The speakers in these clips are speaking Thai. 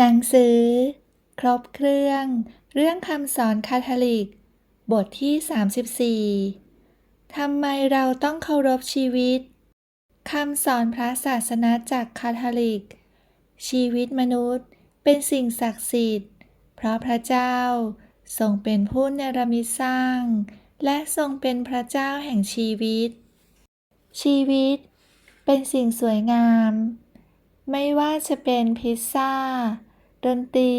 หนังสือ ครบเครื่อง เรื่องคำสอนคาทอลิก บทที่ 34 ทำไมเราต้องเคารพชีวิต คำสอนพระศาสนาจากคาทอลิก ชีวิตมนุษย์เป็นสิ่งศักดิ์สิทธิ์ เพราะพระเจ้าทรงเป็นผู้เนรมิตสร้าง และทรงเป็นพระเจ้าแห่งชีวิต ชีวิตเป็นสิ่งสวยงาม ไม่ว่าจะเป็นพิซซ่า ดนตรี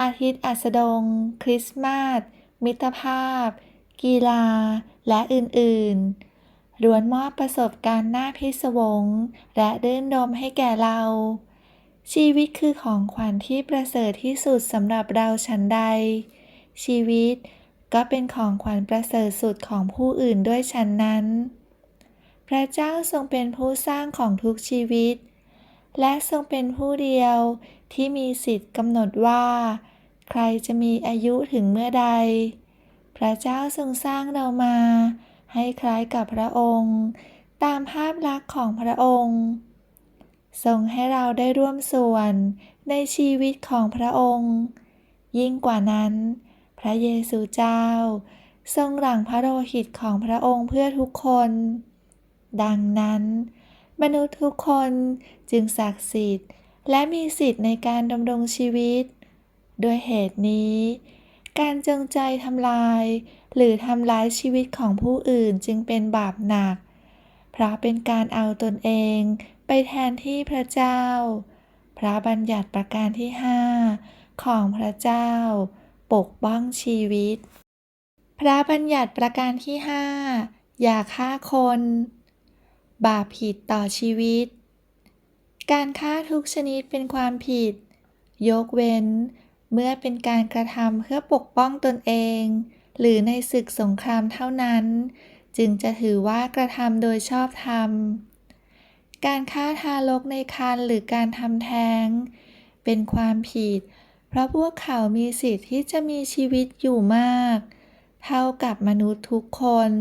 อาทิตย์อัสดง คริสต์มาส มิตรภาพ กีฬา และอื่นๆล้วนมอบประสบการณ์น่าพิศวง และรื่นรมให้แก่เรา ชีวิตคือของขวัญที่ประเสริฐที่สุดสำหรับเราฉันใด ชีวิตก็เป็นของขวัญประเสริฐสุดของผู้อื่นด้วยฉันนั้น พระเจ้าทรงเป็นผู้สร้างของทุกชีวิต และทรงเป็นผู้เดียวที่มีสิทธิ์กำหนดว่า ใครจะมีอายุถึงเมื่อใด พระเจ้าทรงสร้างเรามา ให้คล้ายกับพระองค์ ตามภาพลักษณ์ของพระองค์ทรงให้เราได้ร่วมส่วนในชีวิตของพระองค์ ยิ่งกว่านั้น พระเยซูเจ้า ทรงหลั่งพระโลหิตของพระองค์เพื่อทุกคน ดังนั้น มนุษย์ทุกคนจึงศักดิ์สิทธิ์ และมีสิทธิ์ในการดำรงชีวิต ด้วยเหตุนี้ การจงใจทำลาย หรือทำร้ายชีวิตของผู้อื่นจึงเป็นบาปหนัก เพราะเป็นการเอาตนเองไปแทนที่พระเจ้า พระบัญญัติประการที่ห้าของพระเจ้า ปกป้องชีวิต พระบัญญัติประการที่ห้าอย่าฆ่าคน บาปผิดต่อชีวิต การฆ่าทุกชนิดเป็นความผิด ยกเว้น เมื่อเป็นการกระทำเพื่อปกป้องตนเอง หรือในศึกสงครามเท่านั้น จึงจะถือว่ากระทำโดยชอบธรรม การฆ่าทารกในครรภ์หรือการทำแท้ง เป็นความผิด เพราะพวกเขามีสิทธิ์ที่จะมีชีวิตอยู่มาก เท่ากับมนุษย์ทุกคน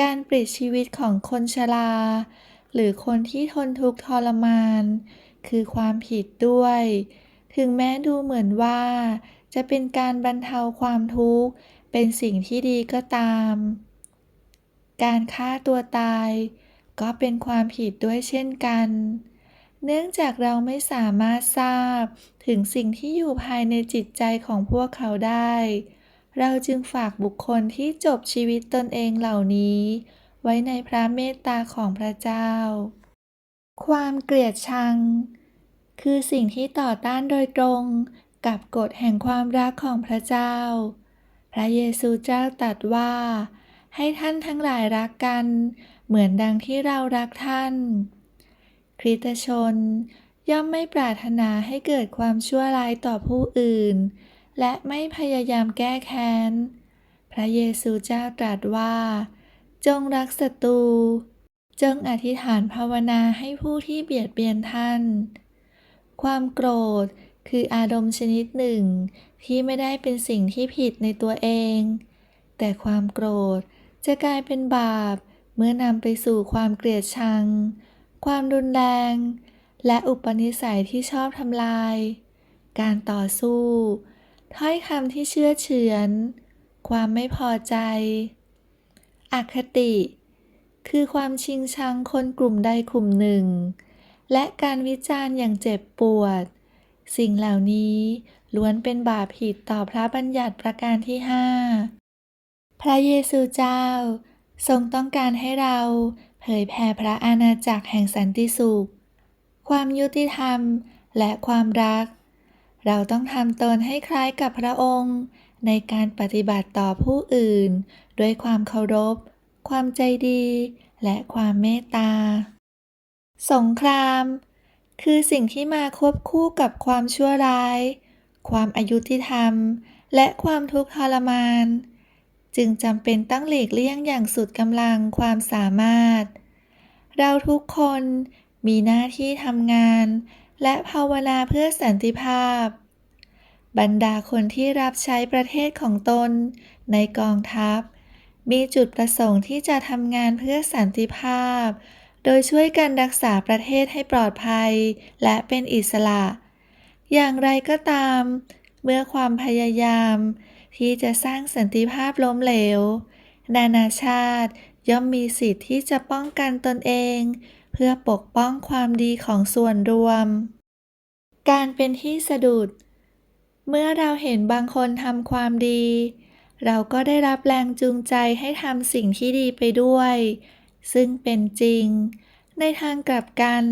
การปลิดชีวิตของคนชรา หรือคนที่ทนทุกข์ทรมาน คือความผิดด้วย ถึงแม้ดูเหมือนว่า จะเป็นการบรรเทาความทุกข์ เป็นสิ่งที่ดีก็ตาม การฆ่าตัวตาย ก็เป็นความผิดด้วยเช่นกัน เนื่องจากเราไม่สามารถทราบถึงสิ่งที่อยู่ภายในจิตใจของพวกเขาได้ เราจึงฝากบุคคลที่จบชีวิตตนเองเหล่านี้ ไว้ในพระเมตตาของพระเจ้า ความเกลียดชัง คือสิ่งที่ต่อต้านโดยตรงกับกฎแห่งความรักของพระเจ้า พระเยซูเจ้าตรัสว่า ให้ท่านทั้งหลายรักกัน เหมือนดังที่เรารักท่าน คริสตชนย่อมไม่ปรารถนาให้เกิดความชั่วร้ายต่อผู้อื่น และไม่พยายามแก้แค้น พระเยซูเจ้าตรัสว่า จงรักศัตรู จงอธิษฐานภาวนาให้ผู้ที่เบียดเบียนท่าน ความโกรธคืออารมณ์ชนิดหนึ่ง ที่ไม่ได้เป็นสิ่งที่ผิดในตัวเอง แต่ความโกรธจะกลายเป็นบาป เมื่อนำไปสู่ความเกลียดชัง ความรุนแรง และอุปนิสัยที่ชอบทำลาย การต่อสู้ ถ้อยคำที่เชื่อเฉือน ความไม่พอใจ อคติ คือความชิงชังคนกลุ่มใดกลุ่มหนึ่ง และการวิจารณ์อย่างเจ็บปวด สิ่งเหล่านี้ล้วนเป็นบาปผิดต่อพระบัญญัติประการที่ห้าพระเยซูเจ้า ทรงต้องการให้เราเผยแผ่พระอาณาจักรแห่งสันติสุข ความยุติธรรมและความรัก เราต้องทำตนให้คล้ายกับพระองค์ ในการปฏิบัติต่อผู้อื่น ด้วยความเคารพ ความใจดี และความเมตตา สงคราม คือสิ่งที่มาควบคู่กับความชั่วร้าย ความอายุติธรรม และความทุกข์ทรมาน จึงจำเป็นต้องหลีกเลี่ยงอย่างสุดกำลังความสามารถ เราทุกคนมีหน้าที่ทำงาน และภาวนาเพื่อสันติภาพ บรรดาคนที่รับใช้ประเทศของตน ในกองทัพ มีจุดประสงค์ที่จะทำงานเพื่อสันติภาพ โดยช่วยกันรักษาประเทศให้ปลอดภัย และเป็นอิสระ อย่างไรก็ตาม เมื่อความพยายาม ที่จะสร้างสันติภาพล้มเหลว นานาชาติย่อมมีสิทธิ์ที่จะป้องกันตนเอง เพื่อปกป้องความดีของส่วนรวม การเป็นที่สะดุด เมื่อเราเห็นบางคนทำความดี เราก็ได้รับแรงจูงใจให้ทำสิ่งที่ดีไปด้วย ซึ่งเป็นจริง ในทางกลับกัน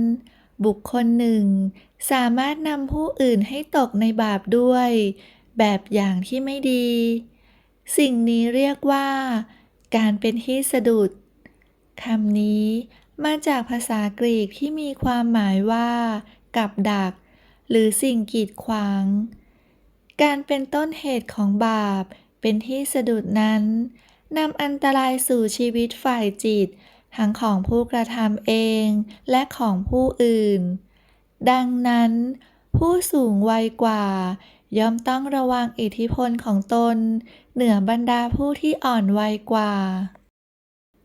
บุคคลหนึ่ง สามารถนำผู้อื่นให้ตกในบาปด้วย แบบอย่างที่ไม่ดี สิ่งนี้เรียกว่า การเป็นที่สะดุดคำนี้ มาจากภาษากรีกที่มีความหมายว่า กับดัก หรือสิ่งกีดขวาง การเป็นต้นเหตุของบาป เป็นที่สะดุดนั้นนำอันตรายสู่ชีวิตฝ่ายจิต ทั้งของผู้กระทำเองและของผู้อื่น ดังนั้น ผู้สูงวัยกว่า ย่อมต้องระวังอิทธิพลของตน เหนือบรรดาผู้ที่อ่อนวัยกว่า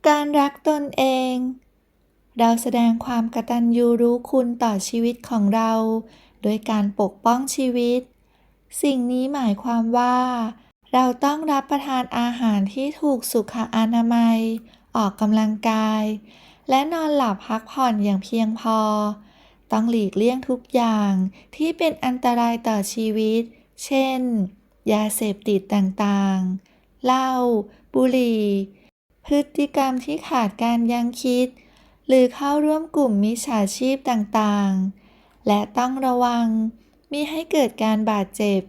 การรักตนเอง เราแสดงความกตัญญูรู้คุณต่อชีวิตของเราโดยการปกป้องชีวิต สิ่งนี้หมายความว่า เราต้องรับประทานอาหารที่ถูกสุขอนามัย ออกกำลังกาย และนอนหลับพักผ่อนอย่างเพียงพอ ต้องหลีกเลี่ยงทุกอย่างที่เป็นอันตรายต่อชีวิต เช่น ยาเสพติดต่างๆ เหล้า บุหรี่ พฤติกรรมที่ขาดการยั้งคิด หรือเข้าร่วมกลุ่มมิจฉาชีพต่างๆ และต้องระวังมิให้เกิดการบาดเจ็บ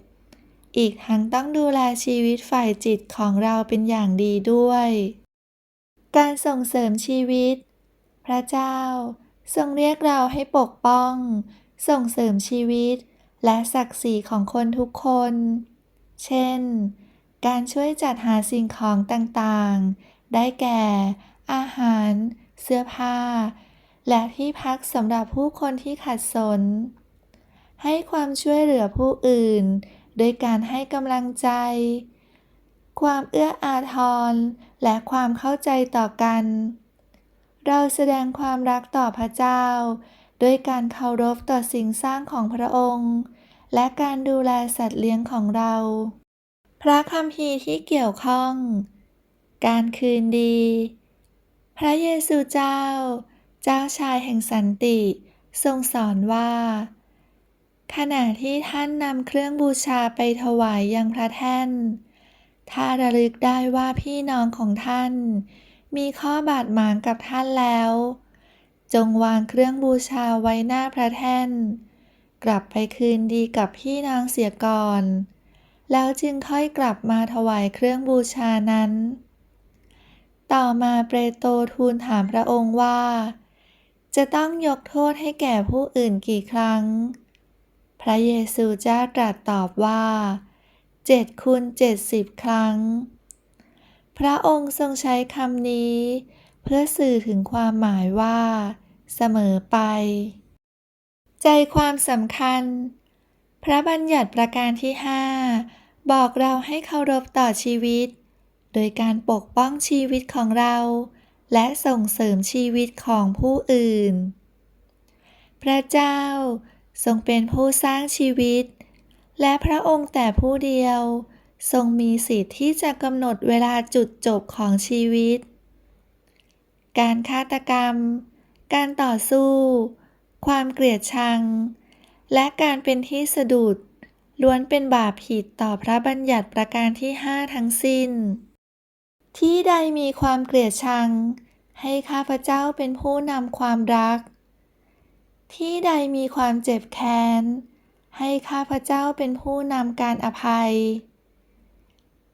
อีกทั้งต้องดูแลชีวิตฝ่ายจิตของเราเป็นอย่างดีด้วย การส่งเสริมชีวิต พระเจ้าทรงเรียกเราให้ปกป้อง ส่งเสริมชีวิต และศักดิ์ศรีของคนทุกคน เช่น การช่วยจัดหาสิ่งของต่างๆ ได้แก่ อาหาร เสื้อผ้า และที่พักสำหรับผู้คนที่ขัดสน ให้ความช่วยเหลือผู้อื่น โดยการให้กำลังใจ ความเอื้ออาทร และความเข้าใจต่อกัน เราแสดงความรักต่อพระเจ้าโดยการเคารพต่อสิ่งสร้างของพระองค์ และการดูแลสัตว์เลี้ยงของเรา พระคัมภีร์ที่เกี่ยวข้อง การคืนดี พระเยซูเจ้า เจ้าชายแห่งสันติ ทรงสอนว่า ขณะที่ท่านนำเครื่องบูชาไปถวายยังพระแท่น ถ้าระลึกได้ว่าพี่น้องของท่าน มีข้อบาดหมางกับท่านแล้ว จงวางเครื่องบูชาไว้หน้าพระแท่น กลับไปคืนดีกับพี่น้องเสียก่อน แล้วจึงค่อยกลับมาถวายเครื่องบูชานั้น ต่อมาเปโตรทูลถามพระองค์ว่า จะต้องยกโทษให้แก่ผู้อื่นกี่ครั้ง พระเยซูเจ้าตรัสตอบว่าเจ็ดคูณเจ็ดสิบครั้ง พระองค์ทรงใช้คำนี้ เพื่อสื่อถึงความหมายว่า เสมอไป ใจความสำคัญ พระบัญญัติประการที่5บอกเราให้เคารพต่อชีวิต โดยการปกป้องชีวิตของเรา และส่งเสริมชีวิตของผู้อื่น พระเจ้าทรงเป็นผู้สร้างชีวิต และพระองค์แต่ผู้เดียว ทรงมีสิทธิ์ที่จะกำหนดเวลาจุดจบของชีวิต การฆาตกรรม การต่อสู้ ความเกลียดชัง และการเป็นที่สะดุดล้วนเป็นบาปผิดต่อพระบัญญัติประการที่ห้าทั้งสิ้น ที่ใดมีความเกลียดชัง ให้ข้าพเจ้าเป็นผู้นำความรัก ที่ใดมีความเจ็บแค้น ให้ข้าพเจ้าเป็นผู้นำการอภัย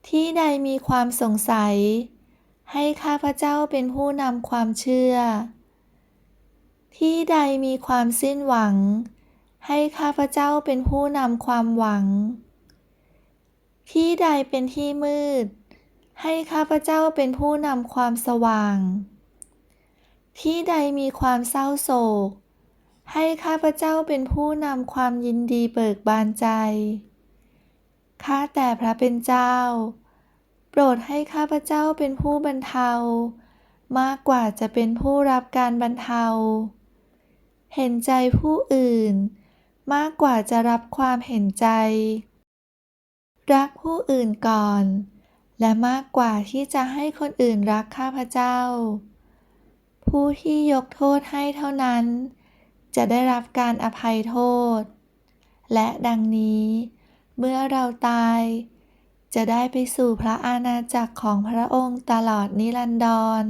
ที่ใดมีความสงสัย ให้ข้าพเจ้าเป็นผู้นำความเชื่อ ที่ใดมีความสิ้นหวัง ให้ข้าพเจ้าเป็นผู้นำความหวัง ที่ใดเป็นที่มืด ให้ข้าพเจ้าเป็นผู้นำความสว่าง ที่ใดมีความเศร้าโศก ให้ข้าพเจ้าเป็นผู้นำความยินดีเบิกบานใจ ข้าแต่พระเป็นเจ้า โปรดให้ข้าพเจ้าเป็นผู้บรรเทา มากกว่าจะเป็นผู้รับการบรรเทา เห็นใจผู้อื่น มากกว่าจะรับความเห็นใจ รักผู้อื่นก่อน และมากกว่าที่จะให้คนอื่นรักข้าพเจ้า ผู้ที่ยกโทษให้เท่านั้น จะได้รับการอภัยโทษ และดังนี้ เมื่อเราตาย จะได้ไปสู่พระอาณาจักรของพระองค์ตลอดนิรันดร